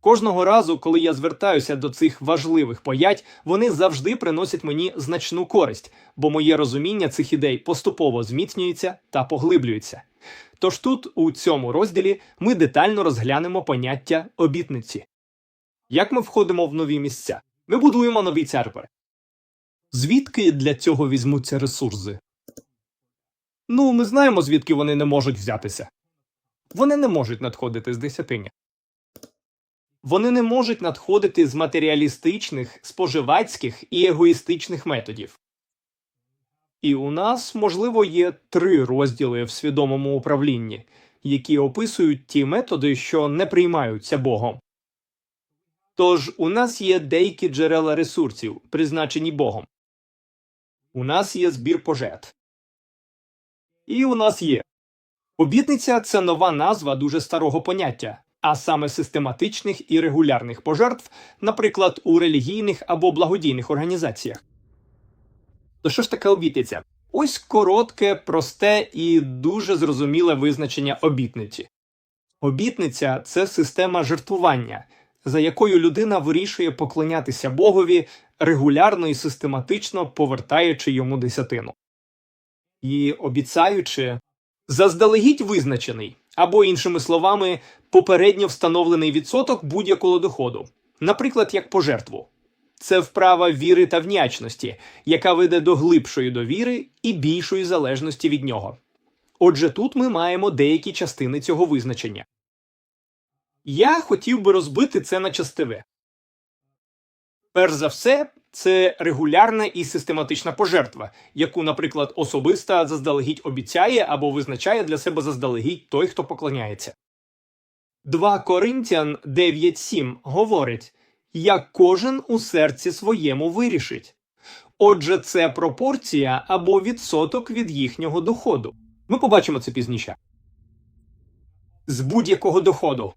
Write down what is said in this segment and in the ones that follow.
Кожного разу, коли я звертаюся до цих важливих поять, вони завжди приносять мені значну користь, бо моє розуміння цих ідей поступово зміцнюється та поглиблюється. Тож тут, у цьому розділі, ми детально розглянемо поняття обітниці. Як ми входимо в нові місця? Ми будуємо нові церкви. Звідки для цього візьмуться ресурси? Ну, ми знаємо, звідки вони не можуть взятися. Вони не можуть надходити з десятині. Вони не можуть надходити з матеріалістичних, споживацьких і егоїстичних методів. І у нас, можливо, є три розділи в свідомому управлінні, які описують ті методи, що не приймаються Богом. Тож у нас є деякі джерела ресурсів, призначені Богом. У нас є збір пожертв. І у нас є. Обітниця це нова назва дуже старого поняття, а саме систематичних і регулярних пожертв, наприклад, у релігійних або благодійних організаціях. То що ж таке обітниця? Ось коротке, просте і дуже зрозуміле визначення обітниці. Обітниця це система жертвування, за якою людина вирішує поклонятися Богові регулярно і систематично повертаючи йому десятину. І обіцяючи заздалегідь визначений, або, іншими словами, попередньо встановлений відсоток будь-якого доходу, наприклад, як пожертву. Це вправа віри та внячності, яка веде до глибшої довіри і більшої залежності від нього. Отже, тут ми маємо деякі частини цього визначення. Я хотів би розбити це на частини. Перш за все, це регулярна і систематична пожертва, яку, наприклад, особиста заздалегідь обіцяє або визначає для себе заздалегідь той, хто поклоняється. 2 Коринтян 9.7 говорить як кожен у серці своєму вирішить. Отже, це пропорція або відсоток від їхнього доходу. Ми побачимо це пізніше. З будь-якого доходу.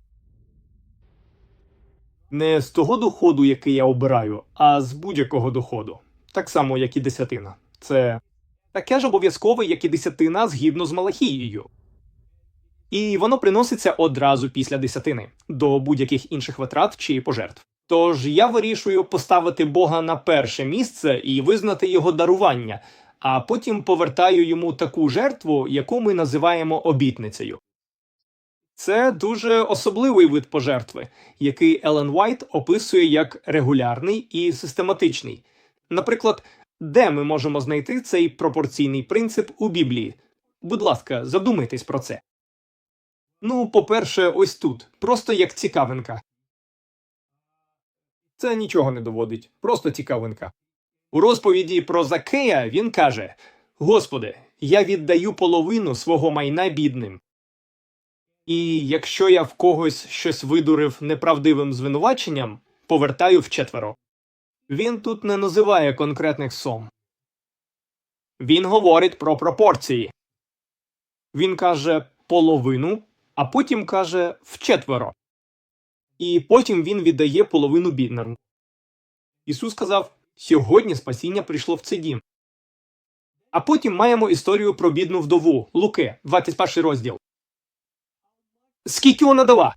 Не з того доходу, який я обираю, а з будь-якого доходу. Так само, як і десятина. Це таке ж обов'язкове, як і десятина згідно з Малахією. І воно приноситься одразу після десятини до будь-яких інших витрат чи пожертв. Тож я вирішую поставити Бога на перше місце і визнати його дарування, а потім повертаю йому таку жертву, яку ми називаємо обітницею. Це дуже особливий вид пожертви, який Елен Вайт описує як регулярний і систематичний. Наприклад, де ми можемо знайти цей пропорційний принцип у Біблії? Будь ласка, задумайтесь про це. Ну, по-перше, ось тут, просто як цікавинка. Це нічого не доводить, просто цікавинка. У розповіді про Закея він каже: Господи, я віддаю половину свого майна бідним. І якщо я в когось щось видурив неправдивим звинуваченням, повертаю вчетверо. Він тут не називає конкретних сом. Він говорить про пропорції. Він каже половину, а потім каже вчетверо. І потім він віддає половину бідним. Ісус сказав сьогодні спасіння прийшло в цей дім. А потім маємо історію про бідну вдову Луки, 21 розділ. Скільки вона дала?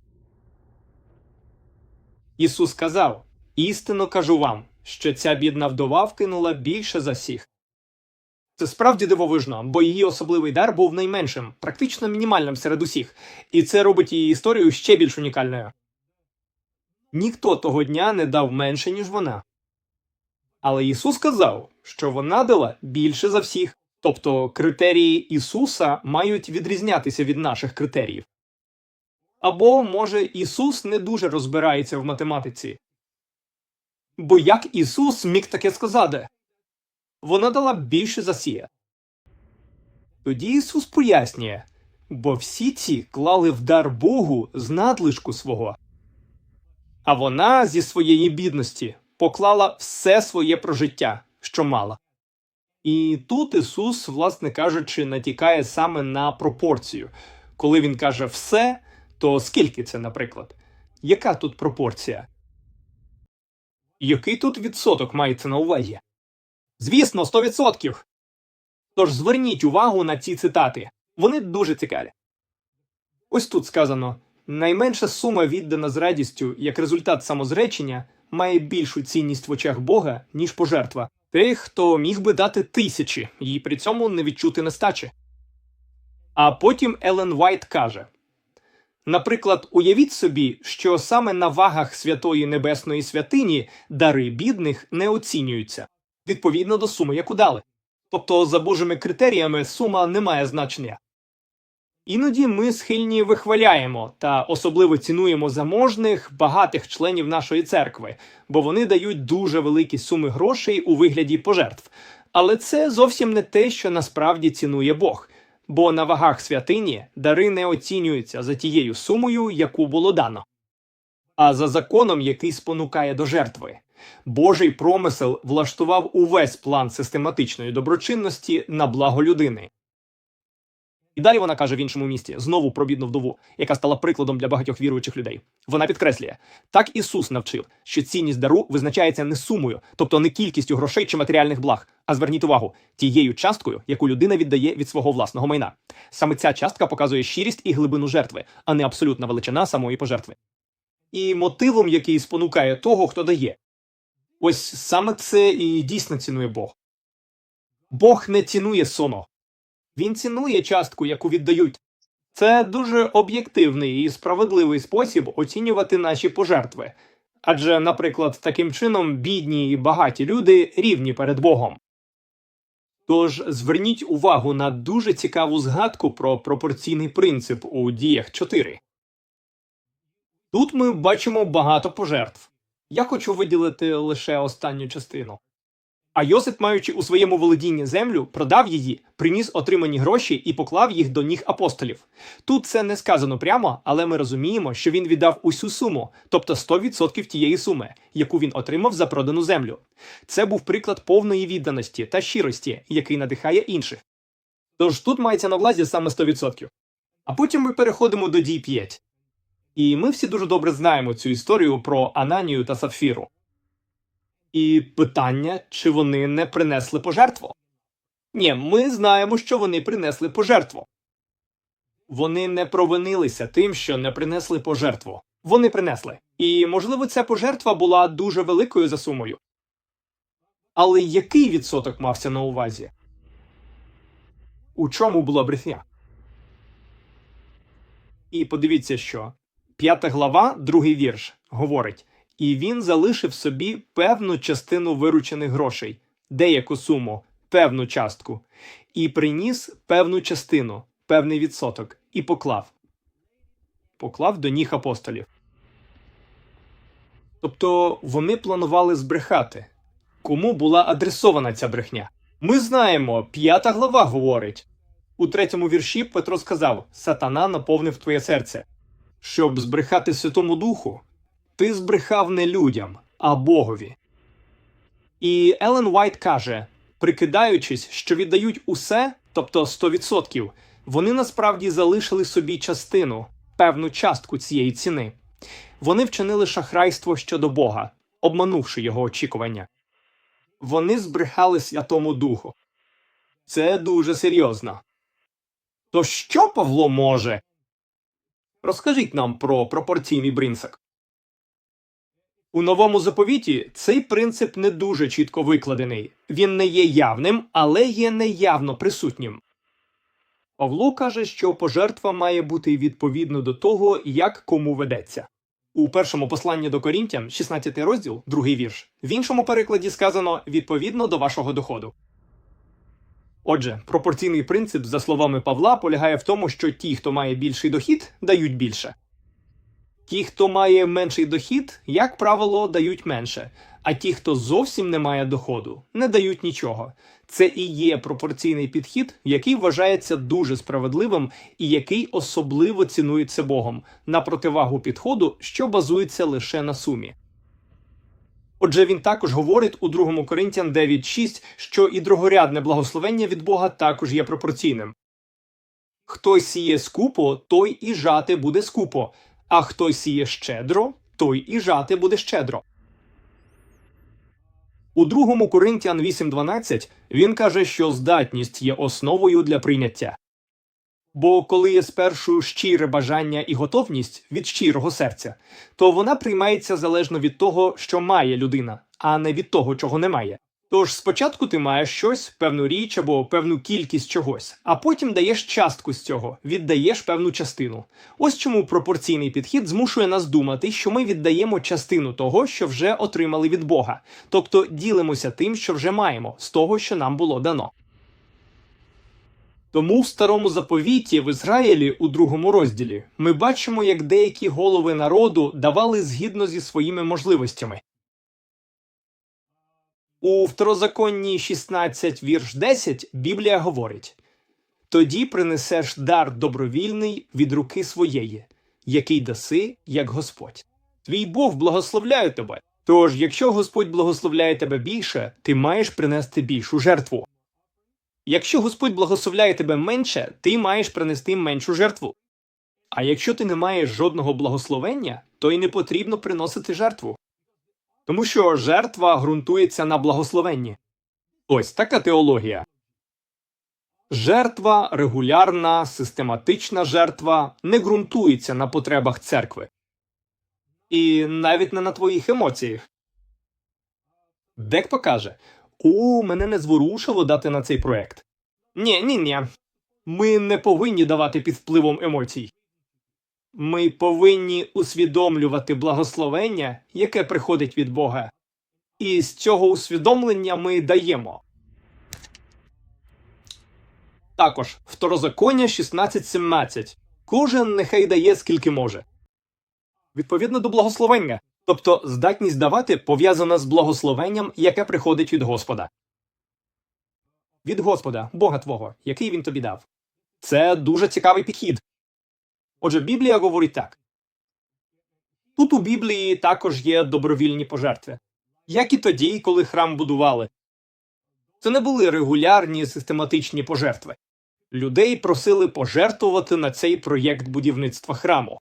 Ісус сказав Істинно кажу вам, що ця бідна вдова вкинула більше за всіх. Це справді дивовижно, бо її особливий дар був найменшим, практично мінімальним серед усіх, і це робить її історію ще більш унікальною. Ніхто того дня не дав менше, ніж вона. Але Ісус сказав, що вона дала більше за всіх, тобто критерії Ісуса мають відрізнятися від наших критеріїв. Або, може, Ісус не дуже розбирається в математиці. Бо як Ісус міг таке сказати? Вона дала більше за сія. Тоді Ісус пояснює, бо всі ці клали в дар Богу з надлишку свого. А вона зі своєї бідності поклала все своє прожиття, що мала. І тут Ісус, власне кажучи, натякає саме на пропорцію. Коли він каже все, то скільки це, наприклад? Яка тут пропорція? Який тут відсоток мається на увазі? Звісно, 100%. Тож зверніть увагу на ці цитати. Вони дуже цікаві. Ось тут сказано Найменша сума віддана з радістю як результат самозречення має більшу цінність в очах Бога, ніж пожертва. Тих, хто міг би дати тисячі і при цьому не відчути нестачі. А потім Елен Вайт каже: Наприклад, уявіть собі, що саме на вагах святої небесної святині дари бідних не оцінюються відповідно до суми, яку дали. Тобто, за божими критеріями сума не має значення. Іноді ми схильні вихваляємо та особливо цінуємо заможних, багатих членів нашої церкви, бо вони дають дуже великі суми грошей у вигляді пожертв. Але це зовсім не те, що насправді цінує Бог, бо на вагах святині дари не оцінюються за тією сумою, яку було дано, а за законом, який спонукає до жертви. Божий промисел влаштував увесь план систематичної доброчинності на благо людини. І далі вона каже в іншому місті знову про бідну вдову, яка стала прикладом для багатьох віруючих людей. Вона підкреслює, так Ісус навчив, що цінність дару визначається не сумою, тобто не кількістю грошей чи матеріальних благ, а зверніть увагу тією часткою, яку людина віддає від свого власного майна. Саме ця частка показує щирість і глибину жертви, а не абсолютна величина самої пожертви. І мотивом, який спонукає того, хто дає. Ось саме це і дійсно цінує Бог. Бог не цінує соно. Він цінує частку, яку віддають. Це дуже об'єктивний і справедливий спосіб оцінювати наші пожертви. Адже, наприклад, таким чином бідні і багаті люди рівні перед Богом. Тож зверніть увагу на дуже цікаву згадку про пропорційний принцип у діях 4. Тут ми бачимо багато пожертв. Я хочу виділити лише останню частину. А Йосип, маючи у своєму володінні землю, продав її, приніс отримані гроші і поклав їх до ніг апостолів. Тут це не сказано прямо, але ми розуміємо, що він віддав усю суму, тобто 100% тієї суми, яку він отримав за продану землю. Це був приклад повної відданості та щирості, який надихає інших. Тож тут мається на увазі саме 100%. А потім ми переходимо до дій 5. І ми всі дуже добре знаємо цю історію про Ананію та Сапфіру. І питання, чи вони не принесли пожертву? Ні, ми знаємо, що вони принесли пожертву. Вони не провинилися тим, що не принесли пожертву. Вони принесли. І, можливо, ця пожертва була дуже великою за сумою. Але який відсоток мався на увазі? У чому була брехня? І подивіться, що п'ята глава, другий вірш, говорить і він залишив собі певну частину виручених грошей, деяку суму, певну частку, і приніс певну частину, певний відсоток, і поклав. Поклав до ніг апостолів. Тобто вони планували збрехати. Кому була адресована ця брехня? Ми знаємо, п'ята глава говорить. У третьому вірші Петро сказав: Сатана наповнив твоє серце, щоб збрехати Святому Духу. Ти збрехав не людям, а Богові. І Елен Вайт каже, прикидаючись, що віддають усе, тобто 100%, вони насправді залишили собі частину, певну частку цієї ціни. Вони вчинили шахрайство щодо Бога, обманувши його очікування. Вони збрехали Святому Духу. Це дуже серйозно. То що Павло може? Розкажіть нам про пропорційний принцип. У новому заповіті цей принцип не дуже чітко викладений. Він не є явним, але є неявно присутнім. Павло каже, що пожертва має бути відповідно до того, як кому ведеться. У першому посланні до Корінтян, 16 розділ, другий вірш. В іншому перекладі сказано відповідно до вашого доходу. Отже, пропорційний принцип, за словами Павла, полягає в тому, що ті, хто має більший дохід, дають більше. Ті, хто має менший дохід, як правило, дають менше, а ті, хто зовсім не має доходу, не дають нічого. Це і є пропорційний підхід, який вважається дуже справедливим і який особливо цінується Богом на противагу підходу, що базується лише на сумі. Отже, він також говорить у 2 Коринтян 9.6, що і другорядне благословення від Бога також є пропорційним. Хто сіє скупо, той і жати буде скупо, а хто сіє щедро, той і жати буде щедро. У 2 Коринтян 8.12 він каже, що здатність є основою для прийняття. Бо коли є спершу щире бажання і готовність від щирого серця, то вона приймається залежно від того, що має людина, а не від того, чого немає. Тож спочатку ти маєш щось, певну річ або певну кількість чогось, а потім даєш частку з цього, віддаєш певну частину. Ось чому пропорційний підхід змушує нас думати, що ми віддаємо частину того, що вже отримали від Бога, тобто ділимося тим, що вже маємо, з того, що нам було дано. Тому в старому заповіті в Ізраїлі у другому розділі ми бачимо, як деякі голови народу давали згідно зі своїми можливостями. У второзаконні 16 вірш 10 Біблія говорить Тоді принесеш дар добровільний від руки своєї, який даси, як Господь. Твій Бог благословляє тебе. Тож, якщо Господь благословляє тебе більше, ти маєш принести більшу жертву. Якщо Господь благословляє тебе менше, ти маєш принести меншу жертву. А якщо ти не маєш жодного благословення, то й не потрібно приносити жертву. Тому що жертва ґрунтується на благословенні. Ось така теологія. Жертва, регулярна, систематична жертва не ґрунтується на потребах церкви. І навіть не на твоїх емоціях. Дехто каже О, мене не зворушило дати на цей проект. Ні, ні, ні. Ми не повинні давати під впливом емоцій. Ми повинні усвідомлювати благословення, яке приходить від Бога. І з цього усвідомлення ми даємо. Також второзаконня 16.17. Кожен нехай дає скільки може. Відповідно до благословення. Тобто здатність давати пов'язана з благословенням, яке приходить від Господа. Від Господа, Бога Твого, який він тобі дав. Це дуже цікавий підхід. Отже, Біблія говорить так. Тут у Біблії також є добровільні пожертви, як і тоді, коли храм будували. Це не були регулярні систематичні пожертви. Людей просили пожертвувати на цей проєкт будівництва храму.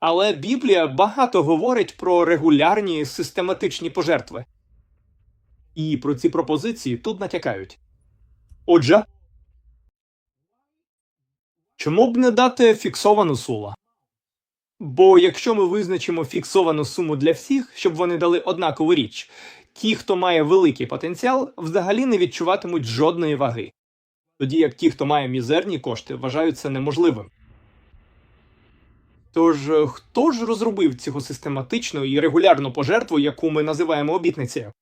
Але Біблія багато говорить про регулярні систематичні пожертви. І про ці пропозиції тут натякають. Отже, чому б не дати фіксовану суму? Бо якщо ми визначимо фіксовану суму для всіх, щоб вони дали однакову річ, ті, хто має великий потенціал, взагалі не відчуватимуть жодної ваги, тоді як ті, хто має мізерні кошти, вважають це неможливим. Тож е, хто ж розробив цього систематичну і регулярну пожертву, яку ми називаємо обітницею?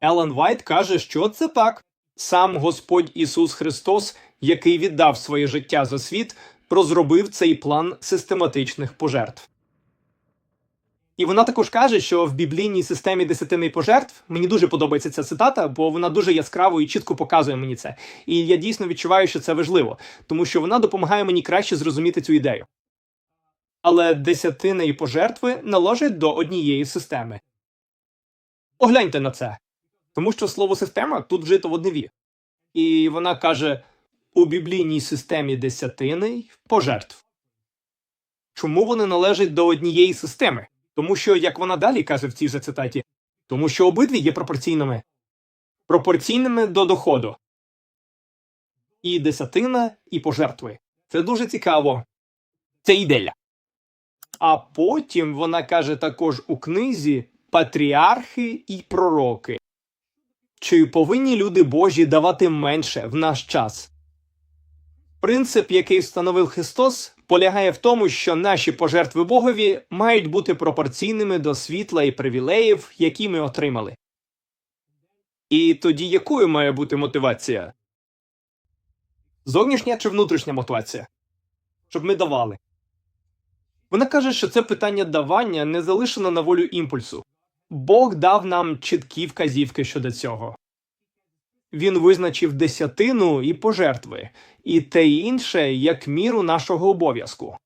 Елен Вайт каже, що це так. Сам Господь Ісус Христос, який віддав своє життя за світ, розробив цей план систематичних пожертв. І вона також каже, що в біблійній системі десятини пожертв мені дуже подобається ця цитата, бо вона дуже яскраво і чітко показує мені це. І я дійсно відчуваю, що це важливо, тому що вона допомагає мені краще зрозуміти цю ідею. Але десятини і пожертви належать до однієї системи. Погляньте на це. Тому що слово система тут вжито в одневі. І вона каже у біблійній системі десятини пожертв. Чому вони належать до однієї системи? Тому що, як вона далі каже в цій же цитаті, тому що обидві є пропорційними, пропорційними до доходу. І десятина, і пожертви. Це дуже цікаво. Це ідея. А потім вона каже також у книзі Патріархи і пророки. Чи повинні люди Божі давати менше в наш час? Принцип, який встановив Христос, полягає в тому, що наші пожертви Богові мають бути пропорційними до світла і привілеїв, які ми отримали. І тоді якою має бути мотивація? Зовнішня чи внутрішня мотивація? Щоб ми давали. Вона каже, що це питання давання не залишено на волю імпульсу. Бог дав нам чіткі вказівки щодо цього. Він визначив десятину і пожертви, і те інше як міру нашого обов'язку.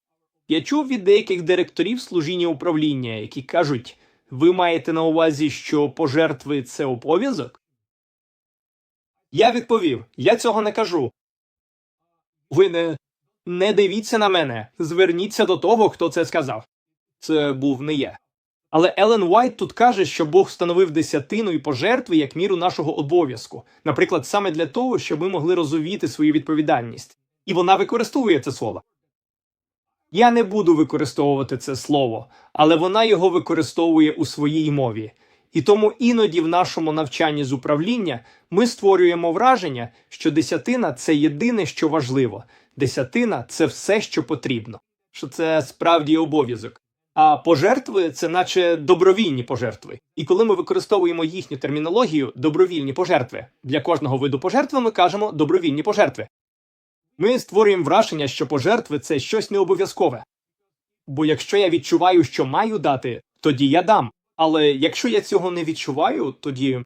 Я чув від деяких директорів служіння управління, які кажуть ви маєте на увазі, що пожертви це обов'язок? Я відповів я цього не кажу. Ви не, не дивіться на мене, зверніться до того, хто це сказав. Це був не я. Але Елен Уайт тут каже, що Бог встановив десятину і пожертви як міру нашого обов'язку, наприклад, саме для того, щоб ми могли розуміти свою відповідальність. І вона використовує це слово. Я не буду використовувати це слово, але вона його використовує у своїй мові. І тому іноді в нашому навчанні з управління ми створюємо враження, що десятина це єдине, що важливо. Десятина це все, що потрібно, що це справді обов'язок. А пожертви це наче добровільні пожертви. І коли ми використовуємо їхню термінологію добровільні пожертви, для кожного виду пожертви ми кажемо добровільні пожертви. Ми створюємо враження, що пожертви це щось необов'язкове. Бо якщо я відчуваю, що маю дати, тоді я дам. Але якщо я цього не відчуваю, тоді.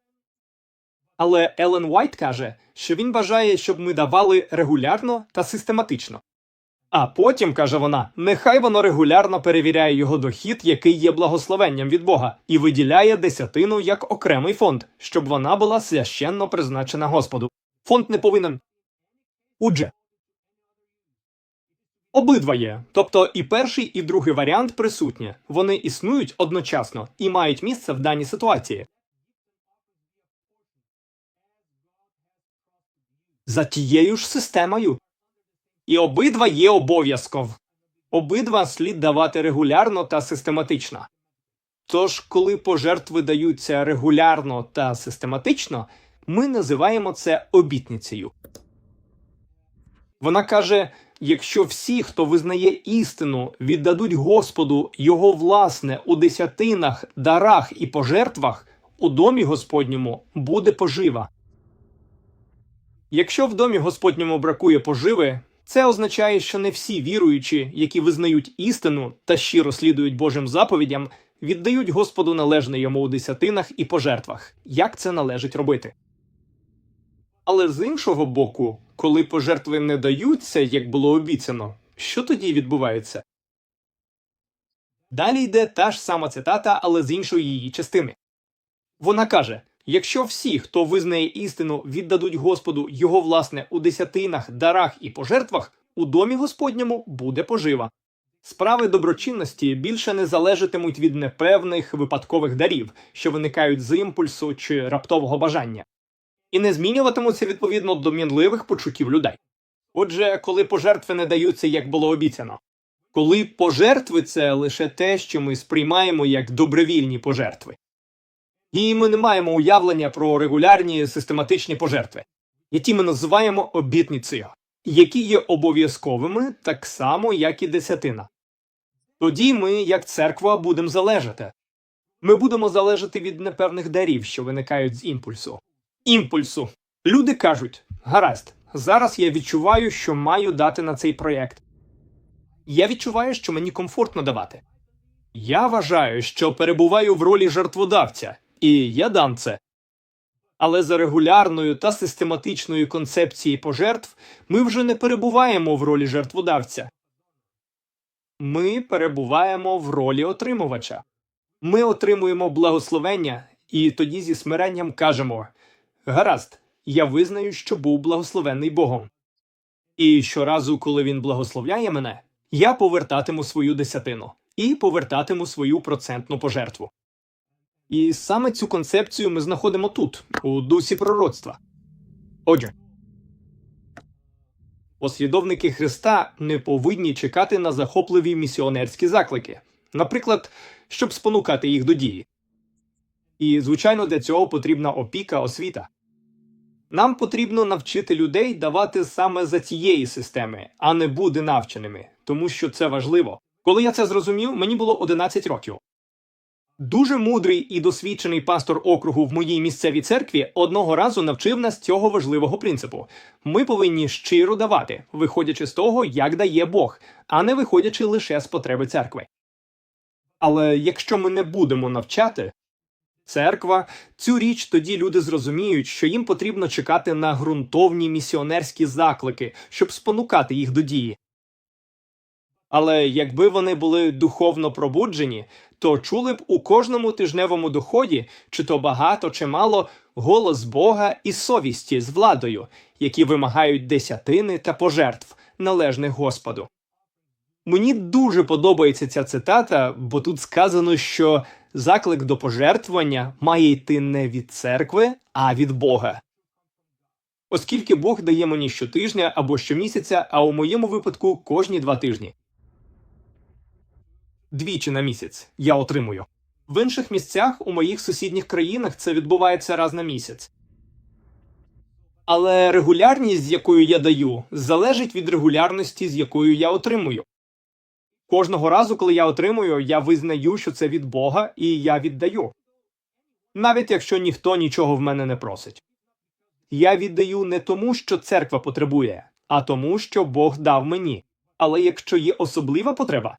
Але Елен Уайт каже, що він бажає, щоб ми давали регулярно та систематично. А потім, каже вона, нехай воно регулярно перевіряє його дохід, який є благословенням від Бога, і виділяє десятину як окремий фонд, щоб вона була священно призначена Господу. Фонд не повинен. Отже, Обидва є, тобто і перший, і другий варіант присутні. Вони існують одночасно і мають місце в даній ситуації. За тією ж системою. І обидва є обов'язком. Обидва слід давати регулярно та систематично. Тож, коли пожертви даються регулярно та систематично, ми називаємо це обітницею. Вона каже: якщо всі, хто визнає істину, віддадуть Господу його власне у десятинах, дарах і пожертвах, у домі Господньому буде пожива. Якщо в домі Господньому бракує поживи, це означає, що не всі віруючі, які визнають істину та щиро слідують Божим заповідям, віддають Господу належне йому у десятинах і пожертвах, як це належить робити. Але з іншого боку, коли пожертви не даються, як було обіцяно, що тоді відбувається? Далі йде та ж сама цитата, але з іншої її частини. Вона каже: якщо всі, хто визнає істину, віддадуть Господу його власне у десятинах, дарах і пожертвах, у домі Господньому буде пожива. Справи доброчинності більше не залежатимуть від непевних випадкових дарів, що виникають з імпульсу чи раптового бажання і не змінюватимуться відповідно до мінливих почуттів людей. Отже, коли пожертви не даються, як було обіцяно, коли пожертви це лише те, що ми сприймаємо як добровільні пожертви, і ми не маємо уявлення про регулярні систематичні пожертви, які ми називаємо обітницею, які є обов'язковими так само, як і десятина. Тоді ми, як церква, будемо залежати. Ми будемо залежати від непевних дарів, що виникають з імпульсу імпульсу. Люди кажуть: гаразд, зараз я відчуваю, що маю дати на цей проєкт. Я відчуваю, що мені комфортно давати. Я вважаю, що перебуваю в ролі жертводавця, і я дам це. Але за регулярною та систематичною концепцією пожертв ми вже не перебуваємо в ролі жертводавця. Ми перебуваємо в ролі отримувача. Ми отримуємо благословення і тоді зі смиренням кажемо Гаразд, я визнаю, що був благословений Богом. І щоразу, коли він благословляє мене, я повертатиму свою десятину і повертатиму свою процентну пожертву. І саме цю концепцію ми знаходимо тут, у дусі пророцтва. Отже, послідовники Христа не повинні чекати на захопливі місіонерські заклики, наприклад, щоб спонукати їх до дії. І, звичайно, для цього потрібна опіка освіта. Нам потрібно навчити людей давати саме за цієї системи, а не бути навченими, тому що це важливо. Коли я це зрозумів, мені було 11 років. Дуже мудрий і досвідчений пастор округу в моїй місцевій церкві одного разу навчив нас цього важливого принципу. Ми повинні щиро давати, виходячи з того, як дає Бог, а не виходячи лише з потреби церкви. Але якщо ми не будемо навчати, Церква цю річ тоді люди зрозуміють, що їм потрібно чекати на ґрунтовні місіонерські заклики, щоб спонукати їх до дії. Але якби вони були духовно пробуджені, то чули б у кожному тижневому доході, чи то багато, чи мало, голос Бога і совісті з владою, які вимагають десятини та пожертв, належних Господу. Мені дуже подобається ця цитата, бо тут сказано, що заклик до пожертвування має йти не від церкви, а від Бога. оскільки Бог дає мені щотижня або щомісяця, а у моєму випадку кожні два тижні. Двічі на місяць я отримую. В інших місцях у моїх сусідніх країнах це відбувається раз на місяць. Але регулярність, з якою я даю, залежить від регулярності, з якою я отримую. Кожного разу, коли я отримую, я визнаю, що це від Бога, і я віддаю. Навіть якщо ніхто нічого в мене не просить. Я віддаю не тому, що церква потребує, а тому, що Бог дав мені. Але якщо є особлива потреба,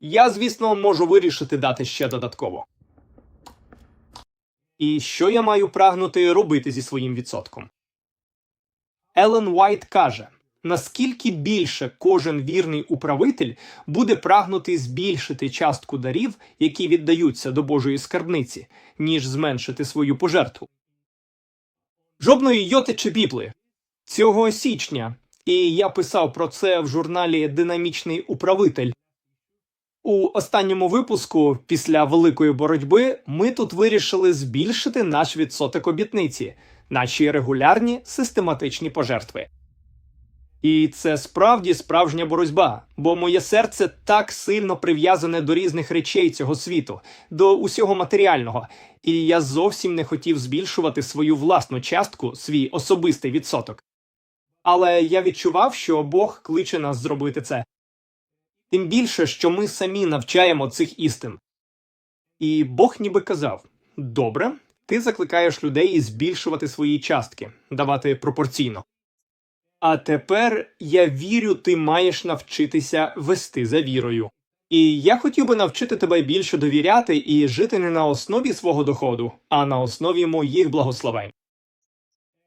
я, звісно, можу вирішити дати ще додатково. І що я маю прагнути робити зі своїм відсотком? Елен Уайт каже: наскільки більше кожен вірний управитель буде прагнути збільшити частку дарів, які віддаються до Божої скарбниці, ніж зменшити свою пожертву. Жодної йоти чи бібли цього січня, і я писав про це в журналі Динамічний управитель. У останньому випуску, після великої боротьби, ми тут вирішили збільшити наш відсоток обітниці, наші регулярні систематичні пожертви. І це справді справжня боротьба, бо моє серце так сильно прив'язане до різних речей цього світу, до усього матеріального, і я зовсім не хотів збільшувати свою власну частку, свій особистий відсоток. Але я відчував, що Бог кличе нас зробити це. Тим більше, що ми самі навчаємо цих істин. І Бог ніби казав: добре, ти закликаєш людей збільшувати свої частки, давати пропорційно. А тепер я вірю, ти маєш навчитися вести за вірою. І я хотів би навчити тебе більше довіряти і жити не на основі свого доходу, а на основі моїх благословень.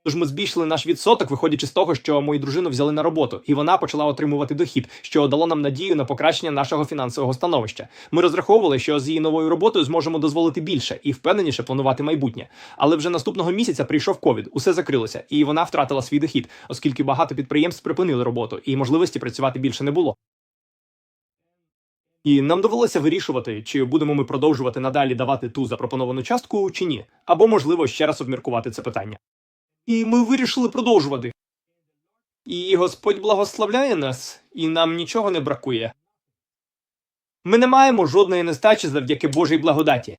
Тож ми збільшили наш відсоток, виходячи з того, що мою дружину взяли на роботу, і вона почала отримувати дохід, що дало нам надію на покращення нашого фінансового становища. Ми розраховували, що з її новою роботою зможемо дозволити більше і впевненіше планувати майбутнє. Але вже наступного місяця прийшов ковід, усе закрилося, і вона втратила свій дохід, оскільки багато підприємств припинили роботу, і можливості працювати більше не було. І нам довелося вирішувати, чи будемо ми продовжувати надалі давати ту запропоновану частку, чи ні, або можливо ще раз обміркувати це питання. І ми вирішили продовжувати. І Господь благословляє нас, і нам нічого не бракує. Ми не маємо жодної нестачі завдяки Божій благодаті.